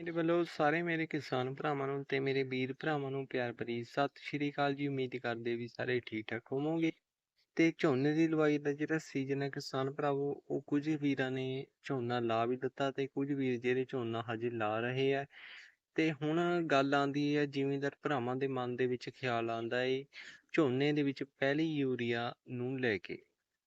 ਮੇਰੇ ਵੱਲੋਂ ਸਾਰੇ ਮੇਰੇ ਕਿਸਾਨ ਭਰਾਵਾਂ ਨੂੰ ਤੇ ਮੇਰੇ ਵੀਰ ਭਰਾਵਾਂ ਨੂੰ ਪਿਆਰ ਭਰੀ ਸਤਿ ਸ਼੍ਰੀ ਅਕਾਲ ਜੀ। ਉਮੀਦ ਕਰਦੇ ਵੀ ਸਾਰੇ ਠੀਕ ਠਾਕ ਹੋਵੋਗੇ। ਤੇ ਝੋਨੇ ਦੀ ਲਵਾਈ ਦਾ ਜਿਹੜਾ ਸੀਜ਼ਨ ਹੈ ਕਿਸਾਨ ਭਰਾਵੋ, ਉਹ ਕੁਝ ਵੀਰਾਂ ਨੇ ਝੋਨਾ ਲਾ ਵੀ ਦਿੱਤਾ ਤੇ ਕੁਝ ਵੀਰ ਜਿਹੜੇ ਝੋਨਾ ਹਜੇ ਲਾ ਰਹੇ ਆ। ਤੇ ਹੁਣ ਗੱਲ ਆਂਦੀ ਹੈ, ਜ਼ਿਮੀਂਦਾਰ ਭਰਾਵਾਂ ਦੇ ਮਨ ਦੇ ਵਿੱਚ ਖਿਆਲ ਆਂਦਾ ਏ, ਝੋਨੇ ਦੇ ਵਿੱਚ ਪਹਿਲੀ ਯੂਰੀਆ ਨੂੰ ਲੈ ਕੇ।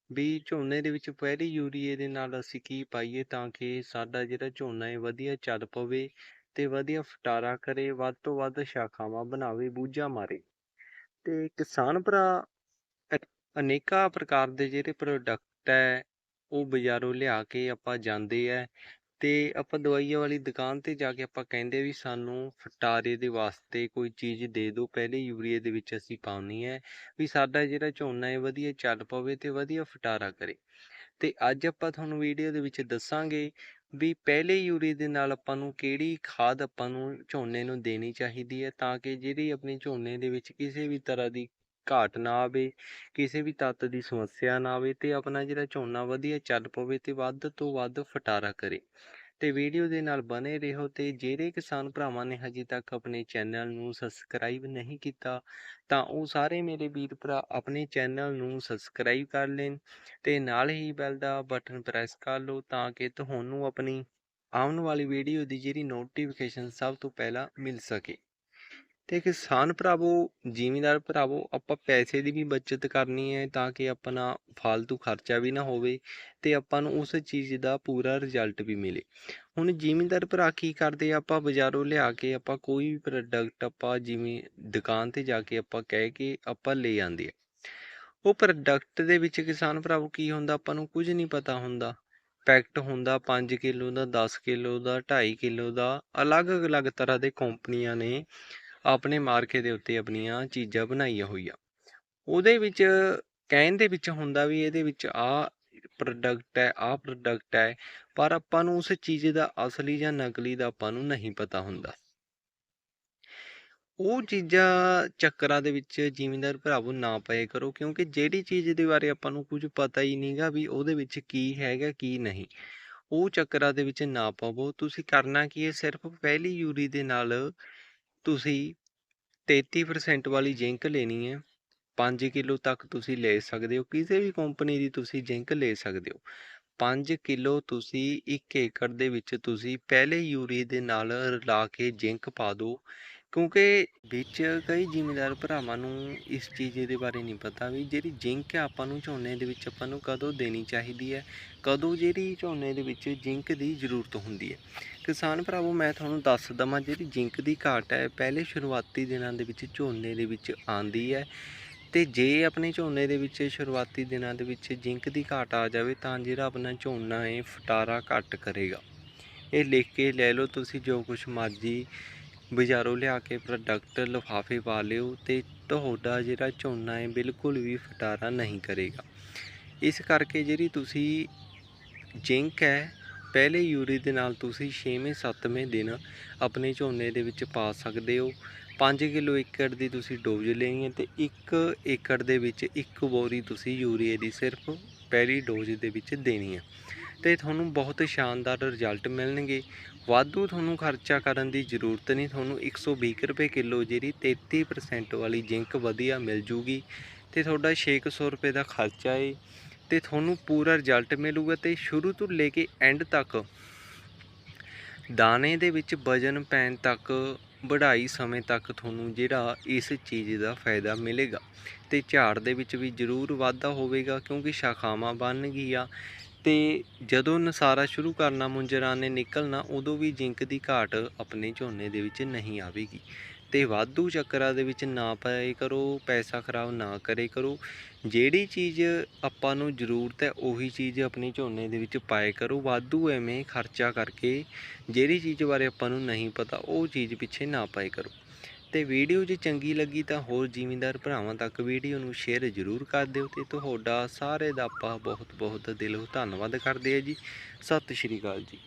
ਵੀ ਝੋਨੇ ਦੇ ਵਿੱਚ ਪਹਿਲੀ ਯੂਰੀਏ ਦੇ ਨਾਲ ਅਸੀਂ ਕੀ ਪਾਈਏ ਤਾਂ ਕਿ ਸਾਡਾ ਜਿਹੜਾ ਝੋਨਾ ਹੈ ਵਧੀਆ ਚੱਲ ਪਵੇ ਤੇ ਵਧੀਆ ਫਟਾਰਾ ਕਰੇ, ਵੱਧ ਤੋਂ ਵੱਧ ਸ਼ਾਖਾਵਾਂ ਬਣਾਵੇ, ਬੂਝਾ ਮਾਰੇ। ਤੇ ਕਿਸਾਨ ਭਰਾ ਅਨੇਕਾਂ ਪ੍ਰਕਾਰ ਦੇ ਜਿਹੜੇ ਪ੍ਰੋਡਕਟ ਹੈ, ਉਹ ਬਾਜ਼ਾਰੋਂ ਲਿਆ ਕੇ ਆਪਾਂ ਜਾਂਦੇ ਆ ਤੇ ਆਪਾਂ ਦਵਾਈਆਂ ਵਾਲੀ ਦੁਕਾਨ ਤੇ ਜਾ ਕੇ ਆਪਾਂ ਕਹਿੰਦੇ ਵੀ ਸਾਨੂੰ ਫਟਾਰੇ ਦੇ ਵਾਸਤੇ ਕੋਈ ਚੀਜ਼ ਦੇ ਦਿਓ, ਪਹਿਲੇ ਯੂਰੀਏ ਦੇ ਵਿੱਚ ਅਸੀਂ ਪਾਉਣੀ ਹੈ ਵੀ ਸਾਡਾ ਜਿਹੜਾ ਝੋਨਾ ਹੈ ਵਧੀਆ ਚੱਲ ਪਵੇ ਤੇ ਵਧੀਆ ਫਟਾਰਾ ਕਰੇ। ਤੇ ਅੱਜ ਆਪਾਂ ਤੁਹਾਨੂੰ ਵੀਡੀਓ ਦੇ ਵਿੱਚ ਦੱਸਾਂਗੇ ਵੀ ਪਹਿਲੇ ਯੂਰੀਏ ਦੇ ਨਾਲ ਆਪਾਂ ਨੂੰ ਕਿਹੜੀ ਖਾਦ ਆਪਾਂ ਨੂੰ ਝੋਨੇ ਨੂੰ ਦੇਣੀ ਚਾਹੀਦੀ ਹੈ ਤਾਂ ਕਿ ਜਿਹੜੀ ਆਪਣੀ ਝੋਨੇ ਦੇ ਵਿੱਚ ਕਿਸੇ ਵੀ ਤਰ੍ਹਾਂ ਦੀ ਘਾਟ ਨਾ ਆਵੇ, ਕਿਸੇ ਵੀ ਤੱਤ ਦੀ ਸਮੱਸਿਆ ਨਾ ਆਵੇ ਤੇ ਆਪਣਾ ਜਿਹੜਾ ਝੋਨਾ ਵਧੀਆ ਚੱਲ ਪਵੇ ਤੇ ਵੱਧ ਤੋਂ ਵੱਧ ਫਟਾਰਾ ਕਰੇ। ਤੇ ਵੀਡੀਓ ਦੇ ਨਾਲ ਬਨੇ ਰਹੋ ਤੇ ਜਿਹੜੇ ਕਿਸਾਨ ਭਰਾਵਾਂ ਨੇ ਹਜੇ ਤੱਕ ਆਪਣੇ ਚੈਨਲ ਨੂੰ ਸਬਸਕ੍ਰਾਈਬ ਨਹੀਂ ਕੀਤਾ, ਤਾਂ ਉਹ ਸਾਰੇ ਮੇਰੇ ਵੀਰ ਭਰਾ ਆਪਣੇ ਚੈਨਲ ਨੂੰ ਸਬਸਕ੍ਰਾਈਬ ਕਰ ਲੈਣ ਤੇ ਨਾਲ ਹੀ ਬੈਲ ਦਾ ਬਟਨ ਪ੍ਰੈਸ ਕਰ ਲਓ ਤਾਂ ਕਿ ਤੁਹਾਨੂੰ ਆਪਣੀ ਆਉਣ ਵਾਲੀ ਵੀਡੀਓ ਦੀ ਜਿਹੜੀ ਨੋਟੀਫਿਕੇਸ਼ਨ ਸਭ ਤੋਂ ਪਹਿਲਾਂ ਮਿਲ ਸਕੇ। ਤੇ ਕਿਸਾਨ ਭਰਾਵੋ, ਜ਼ਿਮੀਂਦਾਰ ਭਰਾਵੋ, ਆਪਾਂ ਪੈਸੇ ਦੀ ਵੀ ਬਚਤ ਕਰਨੀ ਹੈ ਤਾਂ ਕਿ ਆਪਣਾ ਫालतू ਖਰਚਾ ਵੀ ਨਾ ਹੋਵੇ ਤੇ ਆਪਾਂ ਨੂੰ ਉਸ ਚੀਜ਼ ਦਾ ਪੂਰਾ ਰਿਜ਼ਲਟ ਵੀ ਮਿਲੇ। ਹੁਣ ਜ਼ਿਮੀਂਦਾਰ ਭਰਾ ਕੀ ਕਰਦੇ ਆਪਾਂ ਬਾਜ਼ਾਰੋਂ ਲਿਆ ਕੇ ਆਪਾਂ ਕੋਈ ਵੀ ਪ੍ਰੋਡਕਟ ਆਪਾਂ ਜਿਵੇਂ ਦੁਕਾਨ ਤੇ ਜਾ ਕੇ ਆਪਾਂ ਕਹਿ ਕੇ ਆਪਾਂ ਲੈ ਆਂਦੇ ਆ। ਉਹ ਪ੍ਰੋਡਕਟ ਦੇ ਵਿੱਚ ਕਿਸਾਨ ਭਰਾਵੋ ਕੀ ਹੁੰਦਾ? ਆਪਾਂ ਨੂੰ ਕੁਝ ਨਹੀਂ ਪਤਾ ਹੁੰਦਾ। ਪੈਕਟ ਹੁੰਦਾ 5 ਕਿਲੋ ਦਾ 10 ਕਿਲੋ ਦਾ 2.5 ਕਿਲੋ ਦਾ, ਅਲੱਗ-ਅਲੱਗ ਤਰ੍ਹਾਂ ਦੇ ਕੰਪਨੀਆਂ ਨੇ। ਆਪਣੇ ਮਾਰਕੇ ਦੇ ਉੱਤੇ ਆਪਣੀਆਂ ਚੀਜ਼ਾਂ ਬਣਾਈਆਂ ਹੋਈਆਂ। ਉਹਦੇ ਵਿੱਚ, ਕਹਿਣ ਦੇ ਵਿੱਚ ਹੁੰਦਾ ਵੀ ਇਹਦੇ ਵਿੱਚ ਆ ਪ੍ਰੋਡਕਟ ਹੈ ਆ ਪ੍ਰੋਡਕਟ ਹੈ, ਪਰ ਆਪਾਂ ਨੂੰ ਉਸ ਚੀਜ਼ ਦਾ ਅਸਲੀ ਜਾਂ ਨਕਲੀ ਦਾ ਆਪਾਂ ਨੂੰ ਨਹੀਂ ਪਤਾ ਹੁੰਦਾ। ਉਹ ਚੀਜ਼ਾਂ ਚੱਕਰਾਂ ਦੇ ਵਿੱਚ ਜ਼ਿਮੀਂਦਾਰ ਭਰਾਵੋ ਨਾ ਪਏ ਕਰੋ, ਕਿਉਂਕਿ ਜਿਹੜੀ ਚੀਜ਼ ਦੇ ਬਾਰੇ ਆਪਾਂ ਨੂੰ ਕੁਝ ਪਤਾ ਹੀ ਨਹੀਂਗਾ ਵੀ ਉਹਦੇ ਵਿੱਚ ਕੀ ਹੈਗਾ, ਕੀ ਨਹੀਂ। ਉਹ ਚੱਕਰਾਂ ਦੇ ਵਿੱਚ ਨਾ ਪਵੋ। ਤੁਸੀਂ ਕਰਨਾ ਕੀ ਹੈ, ਸਿਰਫ ਪਹਿਲੀ ਯੂਰੀ ਦੇ ਨਾਲ ਤੁਸੀਂ 33% ਵਾਲੀ ਜ਼ਿੰਕ ਲੈਣੀ ਹੈ 5 ਕਿਲੋ ਤੱਕ ਤੁਸੀਂ ਲੈ ਸਕਦੇ ਹੋ, ਕਿਸੇ ਵੀ ਕੰਪਨੀ ਦੀ ਤੁਸੀਂ ਜ਼ਿੰਕ ਲੈ ਸਕਦੇ ਹੋ। 5 ਕਿਲੋ ਤੁਸੀਂ 1 ਏਕੜ ਦੇ ਵਿੱਚ ਤੁਸੀਂ ਪਹਿਲੇ ਯੂਰੀ ਦੇ ਨਾਲ ਰਲਾ ਕੇ ਜ਼ਿੰਕ ਪਾ ਦਿਓ ਕਿਉਂਕਿ ਵਿੱਚ ਕਈ ਜ਼ਿਮੀਂਦਾਰ ਭਰਾਵਾਂ ਨੂੰ ਇਸ ਚੀਜ਼ ਦੇ ਬਾਰੇ ਨਹੀਂ ਪਤਾ ਵੀ ਜਿਹੜੀ ਜ਼ਿੰਕ ਹੈ ਆਪਾਂ ਨੂੰ ਝੋਨੇ ਦੇ ਵਿੱਚ ਆਪਾਂ ਨੂੰ ਕਦੋਂ ਦੇਣੀ ਚਾਹੀਦੀ ਹੈ, ਕਦੋਂ ਜਿਹੜੀ ਝੋਨੇ ਦੇ ਵਿੱਚ ਜ਼ਿੰਕ ਦੀ ਜ਼ਰੂਰਤ ਹੁੰਦੀ ਹੈ। ਕਿਸਾਨ ਭਰਾਵੋ, ਮੈਂ ਤੁਹਾਨੂੰ ਦੱਸ ਦਵਾਂ ਜਿਹੜੀ ਜ਼ਿੰਕ ਦੀ ਘਾਟ ਹੈ, ਪਹਿਲੇ ਸ਼ੁਰੂਆਤੀ ਦਿਨਾਂ ਦੇ ਵਿੱਚ ਝੋਨੇ ਦੇ ਵਿੱਚ ਆਂਦੀ ਹੈ ਤੇ ਜੇ ਆਪਣੇ ਝੋਨੇ ਦੇ ਵਿੱਚ ਸ਼ੁਰੂਆਤੀ ਦਿਨਾਂ ਦੇ ਵਿੱਚ ਜ਼ਿੰਕ ਦੀ ਘਾਟ ਆ ਜਾਵੇ ਤਾਂ ਜਿਹੜਾ ਆਪਣਾ ਝੋਨਾ ਹੈ, ਫਟਾਰਾ ਘੱਟ ਕਰੇਗਾ। ਇਹ ਲਿਖ ਕੇ ਲੈ ਲਓ ਤੁਸੀਂ ਜੋ ਕੁਛ ਮਰਜ਼ੀ ਬਾਜ਼ਾਰੋਂ ਲਿਆ ਕੇ ਪ੍ਰੋਡਕਟ ਲਿਫਾਫੇ ਪਾ ਲਿਓ ਤੇ ਤੁਹਾਡਾ ਜਿਹੜਾ ਝੋਨਾ ਹੈ ਬਿਲਕੁਲ ਵੀ ਫਟਾਰਾ ਨਹੀਂ ਕਰੇਗਾ। ਇਸ ਕਰਕੇ ਜਿਹੜੀ ਤੁਸੀਂ ਜ਼ਿੰਕ ਹੈ, ਪਹਿਲੇ ਯੂਰੀ ਦੇ ਨਾਲ ਤੁਸੀਂ 6ਵੇਂ 7ਵੇਂ ਦਿਨ ਆਪਣੇ ਝੋਨੇ ਦੇ ਵਿੱਚ ਪਾ ਸਕਦੇ ਹੋ। 5 ਕਿਲੋ ਏਕੜ ਦੀ ਤੁਸੀਂ ਡੋਜ਼ ਲੈਣੀ ਹੈ ਤੇ 1 ਏਕੜ ਦੇ ਵਿੱਚ ਇੱਕ ਬੋਰੀ ਤੁਸੀਂ ਯੂਰੀਏ ਦੀ ਸਿਰਫ ਪਹਿਲੀ ਡੋਜ਼ ਦੇ ਵਿੱਚ ਦੇਣੀ ਹੈ। ਤੇ ਤੁਹਾਨੂੰ ਬਹੁਤ ਸ਼ਾਨਦਾਰ ਰਿਜ਼ਲਟ ਮਿਲਣਗੇ। ਵਾਧੂ ਤੁਹਾਨੂੰ ਖਰਚਾ ਕਰਨ ਦੀ ਜ਼ਰੂਰਤ ਨਹੀਂ, ਤੁਹਾਨੂੰ 120 ਰੁਪਏ ਕਿਲੋ ਜਿਹੜੀ 33% ਵਾਲੀ ਜ਼ਿੰਕ ਵਧੀਆ ਮਿਲ ਜੂਗੀ ਤੇ ਤੁਹਾਡਾ 600 ਰੁਪਏ ਦਾ ਖਰਚਾ ਏ ਤੇ ਤੁਹਾਨੂੰ ਪੂਰਾ ਰਿਜ਼ਲਟ ਮਿਲੂਗਾ ਤੇ ਸ਼ੁਰੂ ਤੋਂ ਲੈ ਕੇ ਐਂਡ ਤੱਕ ਦਾਣੇ ਦੇ ਵਿੱਚ ਵਜਨ ਪੈਣ ਤੱਕ, ਵਢਾਈ ਸਮੇਂ ਤੱਕ ਤੁਹਾਨੂੰ ਜਿਹੜਾ ਇਸ ਚੀਜ਼ ਦਾ ਫਾਇਦਾ ਮਿਲੇਗਾ ਤੇ ਝਾੜ ਦੇ ਵਿੱਚ ਵੀ ਜ਼ਰੂਰ ਵਾਧਾ ਹੋਵੇਗਾ ਕਿਉਂਕਿ ਸ਼ਾਖਾਵਾਂ ਬਣ ਗਈਆਂ ਤੇ ਜਦੋਂ ਨਸਾਰਾ ਸ਼ੁਰੂ ਕਰਨਾ, ਮੁੰਜਰਾਂ ਨੇ ਨਿਕਲਣਾ, ਉਦੋਂ ਵੀ ਜ਼ਿੰਕ ਦੀ ਘਾਟ ਆਪਣੇ ਝੋਨੇ ਦੇ ਵਿੱਚ ਨਹੀਂ ਆਵੇਗੀ। ਤੇ ਵਾਧੂ ਚੱਕਰਾਂ ਦੇ ਵਿੱਚ ਨਾ ਪਏ ਕਰੋ, ਪੈਸਾ ਖਰਾਬ ਨਾ ਕਰੇ ਕਰੋ। ਜਿਹੜੀ ਚੀਜ਼ ਆਪਾਂ ਨੂੰ ਜ਼ਰੂਰਤ ਹੈ, ਉਹੀ ਚੀਜ਼ ਆਪਣੇ ਝੋਨੇ ਦੇ ਵਿੱਚ ਪਾਏ ਕਰੋ। ਵਾਧੂ ਐਵੇਂ ਖਰਚਾ ਕਰਕੇ, ਜਿਹੜੀ ਚੀਜ਼ ਬਾਰੇ ਆਪਾਂ ਨੂੰ ਨਹੀਂ ਪਤਾ, ਉਹ ਚੀਜ਼ ਪਿੱਛੇ ਨਾ ਪਾਏ ਕਰੋ। ਤੇ ਵੀਡੀਓ ਜੇ ਚੰਗੀ ਲੱਗੀ ਤਾਂ ਹੋਰ ਜ਼ਿਮੀਂਦਾਰ ਭਰਾਵਾਂ ਤੱਕ ਵੀਡੀਓ ਨੂੰ ਸ਼ੇਅਰ ਜ਼ਰੂਰ ਕਰ ਦਿਓ ਤੇ ਤੁਹਾਡਾ ਸਾਰੇ ਦਾ ਆਪਾਂ ਬਹੁਤ ਬਹੁਤ ਦਿਲੋਂ ਧੰਨਵਾਦ ਕਰਦੇ ਹਾਂ ਜੀ। ਸਤਿ ਸ਼੍ਰੀ ਅਕਾਲ ਜੀ।